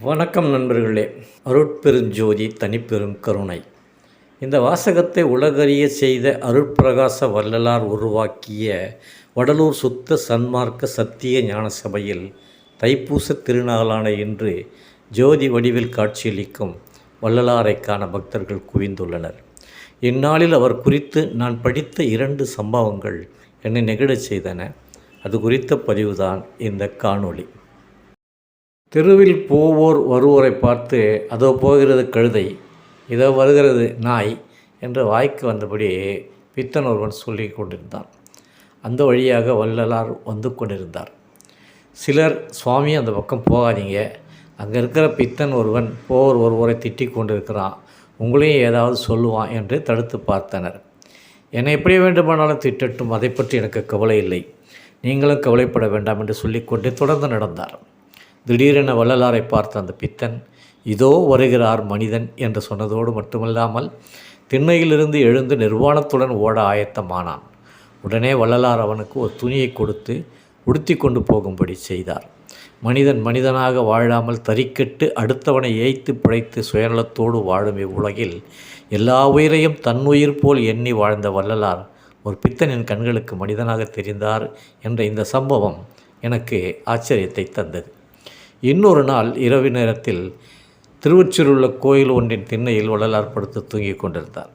வணக்கம் நண்பர்களே. அருட்பெருஞ்சோதி தனிப்பெரும் கருணை. இந்த வாசகத்தை உலகறிய செய்த அருட்பிரகாச வள்ளலார் உருவாக்கிய வடலூர் சுத்த சன்மார்க்க சத்திய ஞான சபையில் தைப்பூச திருநாளான இன்று ஜோதி வடிவில் காட்சியளிக்கும் வள்ளலாரை காண பக்தர்கள் குவிந்துள்ளனர். இந்நாளில் அவர் குறித்து நான் படித்த இரண்டு சம்பவங்கள் என்னை நெகிழச் செய்தன. அது குறித்த பதிவுதான் இந்த காணொளி. தெருவில் போவோர் வருவோரை பார்த்து அதோ போகிறது கழுதை இதோ வருகிறது நாய் என்று வாய்க்கு வந்தபடி பித்தன் ஒருவன் சொல்லி கொண்டிருந்தான். அந்த வழியாக வள்ளலார் வந்து கொண்டிருந்தார். சிலர் சுவாமி அந்த பக்கம் போகாதீங்க. அங்கே இருக்கிற பித்தன் ஒருவன் போர் ஒருவரை திட்டிக் கொண்டிருக்கிறான். உங்களையும் ஏதாவது சொல்லுவான் என்று தடுத்து பார்த்தனர். என்னை எப்படி வேண்டுமானாலும் திட்டட்டும். அதை பற்றி எனக்கு கவலை இல்லை. நீங்களும் கவலைப்பட வேண்டாம் என்று சொல்லிக்கொண்டு தொடர்ந்து நடந்தார். திடீரென வள்ளலாரை பார்த்த அந்த பித்தன் இதோ வருகிறார் மனிதன் என்று சொன்னதோடு மட்டுமல்லாமல் திண்ணையிலிருந்து எழுந்து நிர்வாணத்துடன் ஓட ஆயத்தமானான். உடனே வள்ளலார் அவனுக்கு ஒரு துணியை கொடுத்து உடுத்தி கொண்டு போகும்படி செய்தார். மனிதன் மனிதனாக வாழாமல் தறிக்கெட்டு அடுத்தவனை ஏய்த்து பிழைத்து சுயநலத்தோடு வாழும் இவ்வுலகில் எல்லா உயிரையும் தன்னுயிர் போல் எண்ணி வாழ்ந்த வள்ளலார் ஒரு பித்தனின் கண்களுக்கு மனிதனாக தெரிந்தார் என்ற இந்த சம்பவம் எனக்கு ஆச்சரியத்தை தந்தது. இன்னொரு நாள் இரவு நேரத்தில் திருவொற்றில் உள்ள கோயில் ஒன்றின் திண்ணையில் வள்ளலார் படுத்து தூங்கிக் கொண்டிருந்தார்.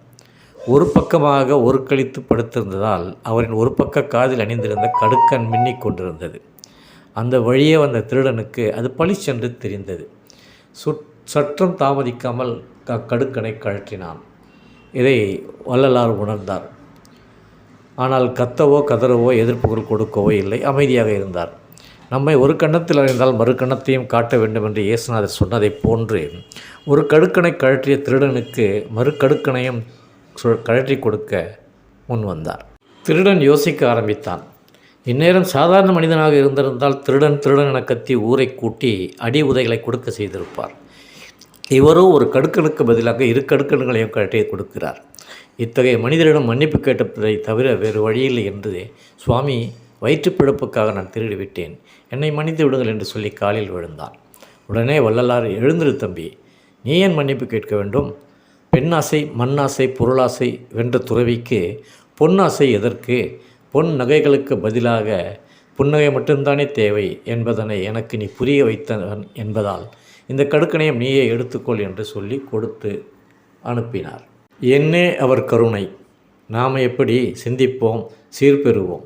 ஒரு பக்கமாக ஒரு கழித்து படுத்திருந்ததால் அவரின் ஒரு பக்க காதில் அணிந்திருந்த கடுக்கன் மின்னிக் கொண்டிருந்தது. அந்த வழியே வந்த திருடனுக்கு அது பளிச்சென்று தெரிந்தது. சுற் சற்றும் தாமதிக்காமல் க கடுக்கனை கழற்றினான். இதை வள்ளலார் உணர்ந்தார். ஆனால் கத்தவோ கதறவோ எதிர்ப்புகள் கொடுக்கவோ இல்லை. அமைதியாக இருந்தார். நம்மை ஒரு கண்ணத்தில் அறிந்தால் மறு கண்ணத்தையும் காட்ட வேண்டும் என்று இயேசுநாதர் சொன்னதைப் போன்று ஒரு கடுக்கனை கழற்றிய திருடனுக்கு மறு கடுக்கனையும் கழற்றி கொடுக்க முன் வந்தார். திருடன் யோசிக்க ஆரம்பித்தான். இந்நேரம் சாதாரண மனிதனாக இருந்திருந்தால் திருடன் திருடன் என கத்தி ஊரை கூட்டி அடி உதைகளை கொடுக்க செய்திருப்பார். இவரோ ஒரு கடுக்கனுக்கு பதிலாக இரு கடுக்கன்களையும் கழட்டி கொடுக்கிறார். இத்தகைய மனிதரிடம் மன்னிப்பு கேட்டதை தவிர வேறு வழியில்லை என்று சுவாமி வயிற்றுப் பிழப்புக்காக நான் திருடிவிட்டேன். என்னை மன்னித்து விடுங்கள் என்று சொல்லி காலில் விழுந்தான் உடனே வள்ளலார் எழுந்திரு தம்பி நீ ஏன் மன்னிப்பு கேட்க வேண்டும்? பெண்ணாசை மண்ணாசை பொருளாசை வென்ற துறவிக்கு பொன்னாசை எதற்கு? பொன் நகைகளுக்கு பதிலாக புன்னகை மட்டும்தானே தேவை என்பதனை எனக்கு நீ புரிய வைத்தவன் என்பதால் இந்த கடுக்கணையம் நீயே எடுத்துக்கொள் என்று சொல்லி கொடுத்து அனுப்பினார். என்னே அவர் கருணை. நாம் எப்படி சிந்திப்போம் சீர்பெறுவோம்?